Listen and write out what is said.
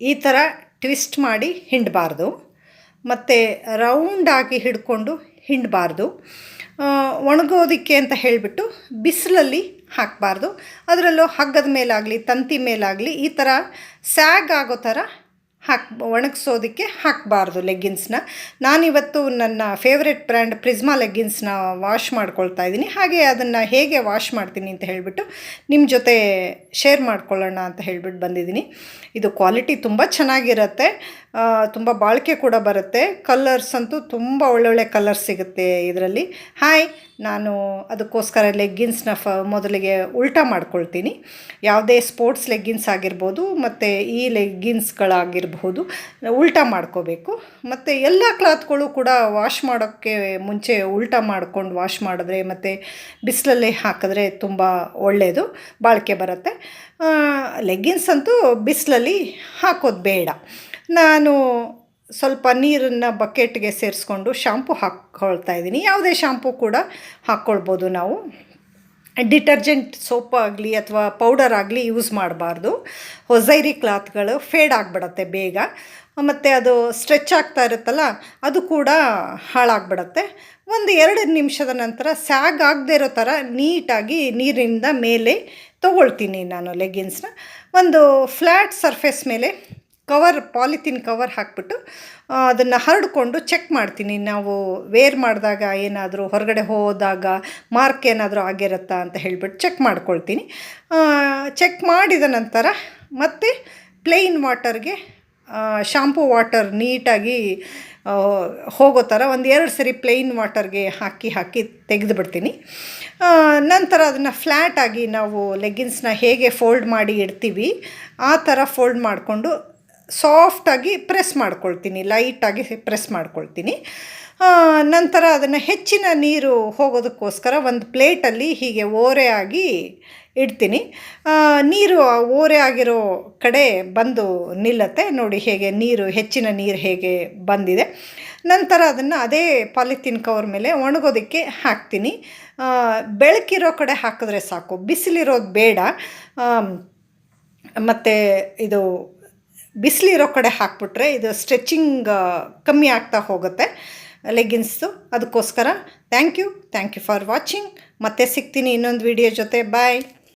ಈ ಥರ ಟ್ವಿಸ್ಟ್ ಮಾಡಿ ಹಿಂಡಬಾರ್ದು. ಮತ್ತು ರೌಂಡಾಗಿ ಹಿಡ್ಕೊಂಡು ಹಿಂಡಬಾರ್ದು. ಒಣಗೋದಕ್ಕೆ ಅಂತ ಹೇಳಿಬಿಟ್ಟು ಬಿಸಿಲಲ್ಲಿ ಹಾಕಬಾರ್ದು. ಅದರಲ್ಲೂ ಹಗ್ಗದ ಮೇಲಾಗಲಿ, ತಂತಿ ಮೇಲಾಗಲಿ ಈ ಥರ ಸ್ಯಾಗ್ ಆಗೋ ಥರ ಹಾಕ್, ಒಣಗಿಸೋದಕ್ಕೆ ಹಾಕಬಾರ್ದು ಲೆಗ್ಗಿನ್ಸ್ನ ನಾನಿವತ್ತು ನನ್ನ ಫೇವ್ರೆಟ್ ಬ್ರ್ಯಾಂಡ್ ಪ್ರಿಸ್ಮಾ ಲೆಗ್ಗಿನ್ಸ್ನ ವಾಶ್ ಮಾಡ್ಕೊಳ್ತಾ ಇದ್ದೀನಿ. ಹಾಗೆ ಅದನ್ನು ಹೇಗೆ ವಾಶ್ ಮಾಡ್ತೀನಿ ಅಂತ ಹೇಳಿಬಿಟ್ಟು ನಿಮ್ಮ ಜೊತೆ ಶೇರ್ ಮಾಡ್ಕೊಳ್ಳೋಣ ಅಂತ ಹೇಳಿಬಿಟ್ಟು ಬಂದಿದ್ದೀನಿ. ಇದು ಕ್ವಾಲಿಟಿ ತುಂಬ ಚೆನ್ನಾಗಿರುತ್ತೆ. ತುಂಬ ಬಾಳಿಕೆ ಕೂಡ ಬರುತ್ತೆ. ಕಲರ್ಸ್ ಅಂತೂ ತುಂಬ ಒಳ್ಳೊಳ್ಳೆ ಕಲರ್ಸ್ ಸಿಗುತ್ತೆ ಇದರಲ್ಲಿ. ಹಾಯ್ ನಾನು ಅದಕ್ಕೋಸ್ಕರ ಲೆಗ್ಗಿನ್ಸ್ನ ಫ, ಮೊದಲಿಗೆ ಉಲ್ಟಾ ಮಾಡ್ಕೊಳ್ತೀನಿ. ಯಾವುದೇ ಸ್ಪೋರ್ಟ್ಸ್ ಲೆಗ್ಗಿನ್ಸ್ ಆಗಿರ್ಬೋದು, ಮತ್ತು ಈ ಲೆಗ್ಗಿನ್ಸ್ಗಳಾಗಿರ್ಬೋದು ಉಲ್ಟಾ ಮಾಡ್ಕೋಬೇಕು. ಮತ್ತು ಎಲ್ಲ ಕ್ಲಾತ್ಗಳು ಕೂಡ ವಾಶ್ ಮಾಡೋಕ್ಕೆ ಮುಂಚೆ ಉಲ್ಟಾ ಮಾಡ್ಕೊಂಡು ವಾಶ್ ಮಾಡಿದ್ರೆ, ಮತ್ತು ಬಿಸಿಲಲ್ಲಿ ಹಾಕಿದ್ರೆ ತುಂಬ ಒಳ್ಳೆಯದು ಬಾಳಿಕೆ ಬರುತ್ತೆ. ಲೆಗ್ಗಿನ್ಸ್ ಅಂತೂ ಬಿಸಿಲಲ್ಲಿ ಹಾಕೋದು ಬೇಡ. ನಾನು ಸ್ವಲ್ಪ ನೀರನ್ನು ಬಕೆಟ್ಗೆ ಸೇರಿಸ್ಕೊಂಡು ಶಾಂಪು ಹಾಕ್ಕೊಳ್ತಾ ಇದ್ದೀನಿ. ಯಾವುದೇ ಶಾಂಪು ಕೂಡ ಹಾಕ್ಕೊಳ್ಬೋದು ನಾವು. ಡಿಟರ್ಜೆಂಟ್ ಸೋಪ್ ಆಗಲಿ ಅಥವಾ ಪೌಡರ್ ಆಗಲಿ ಯೂಸ್ ಮಾಡಬಾರ್ದು. ಹೊಸೈರಿ ಕ್ಲಾತ್ಗಳು ಫೇಡ್ ಆಗಿಬಿಡತ್ತೆ ಬೇಗ. ಮತ್ತು ಅದು ಸ್ಟ್ರೆಚ್ ಆಗ್ತಾ ಇರುತ್ತಲ್ಲ, ಅದು ಕೂಡ ಹಾಳಾಗ್ಬಿಡತ್ತೆ. ಒಂದು ಎರಡು ನಿಮಿಷದ ನಂತರ ಸ್ಯಾಗ್ ಆಗದೆ ಇರೋ ಥರ ನೀಟಾಗಿ ನೀರಿನಿಂದ ಮೇಲೆ ತೊಗೊಳ್ತೀನಿ ನಾನು ಲೆಗ್ಗಿನ್ಸ್ನ. ಒಂದು ಫ್ಲ್ಯಾಟ್ ಸರ್ಫೇಸ್ ಮೇಲೆ ಕವರ್ ಪಾಲಿಥಿನ್ ಕವರ್ ಹಾಕ್ಬಿಟ್ಟು ಅದನ್ನು ಹರಡಿಕೊಂಡು ಚೆಕ್ ಮಾಡ್ತೀನಿ. ನಾವು ವೇರ್ ಮಾಡಿದಾಗ ಏನಾದರೂ ಹೊರಗಡೆ ಹೋದಾಗ ಮಾರ್ಕ್ ಏನಾದರೂ ಆಗಿರುತ್ತಾ ಅಂತ ಹೇಳಿಬಿಟ್ಟು ಚೆಕ್ ಮಾಡ್ಕೊಳ್ತೀನಿ. ಚೆಕ್ ಮಾಡಿದ ನಂತರ ಮತ್ತೆ ಪ್ಲೇನ್ ವಾಟರ್ಗೆ ಶಾಂಪೂ ವಾಟರ್ ನೀಟಾಗಿ ಹೋಗೋ ಥರ ಒಂದು ಎರಡು ಸರಿ ಪ್ಲೇನ್ ವಾಟರ್ಗೆ ಹಾಕಿ ಹಾಕಿ ತೆಗೆದುಬಿಡ್ತೀನಿ. ನಂತರ ಅದನ್ನು ಫ್ಲ್ಯಾಟಾಗಿ ನಾವು ಲೆಗ್ಗಿನ್ಸ್ನ ಹೇಗೆ ಫೋಲ್ಡ್ ಮಾಡಿ ಇಡ್ತೀವಿ, ಆ ಥರ ಫೋಲ್ಡ್ ಮಾಡಿಕೊಂಡು ಸಾಫ್ಟಾಗಿ ಪ್ರೆಸ್ ಮಾಡ್ಕೊಳ್ತೀನಿ, ಲೈಟಾಗಿ ಪ್ರೆಸ್ ಮಾಡ್ಕೊಳ್ತೀನಿ. ನಂತರ ಅದನ್ನು ಹೆಚ್ಚಿನ ನೀರು ಹೋಗೋದಕ್ಕೋಸ್ಕರ ಒಂದು ಪ್ಲೇಟಲ್ಲಿ ಹೀಗೆ ಓರೆ ಆಗಿ ಇಡ್ತೀನಿ ನೀರು ಓರೆ ಆಗಿರೋ ಕಡೆ ಬಂದು ನಿಲ್ಲತ್ತೆ. ನೋಡಿ ಹೇಗೆ ನೀರು, ಹೆಚ್ಚಿನ ನೀರು ಹೇಗೆ ಬಂದಿದೆ. ನಂತರ ಅದನ್ನು ಅದೇ ಪಾಲಿಥಿನ್ ಕವರ್ ಮೇಲೆ ಒಣಗೋದಕ್ಕೆ ಹಾಕ್ತೀನಿ. ಬೆಳಕಿರೋ ಕಡೆ ಹಾಕಿದ್ರೆ ಸಾಕು, ಬಿಸಿಲಿರೋದು ಬೇಡ. ಮತ್ತು ಇದು ಬಿಸಿಲಿರೋ ಕಡೆ ಹಾಕ್ಬಿಟ್ರೆ ಇದು ಸ್ಟ್ರೆಚಿಂಗ್ ಕಮ್ಮಿ ಆಗ್ತಾ ಹೋಗುತ್ತೆ. ಲೆಗ್ಗಿನ್ಸು ಅದಕ್ಕೋಸ್ಕರ thank you. Thank you for watching. ಮತ್ತೆ ಸಿಗ್ತೀನಿ ಇನ್ನೊಂದು ವಿಡಿಯೋ ಜೊತೆ. ಬಾಯ್.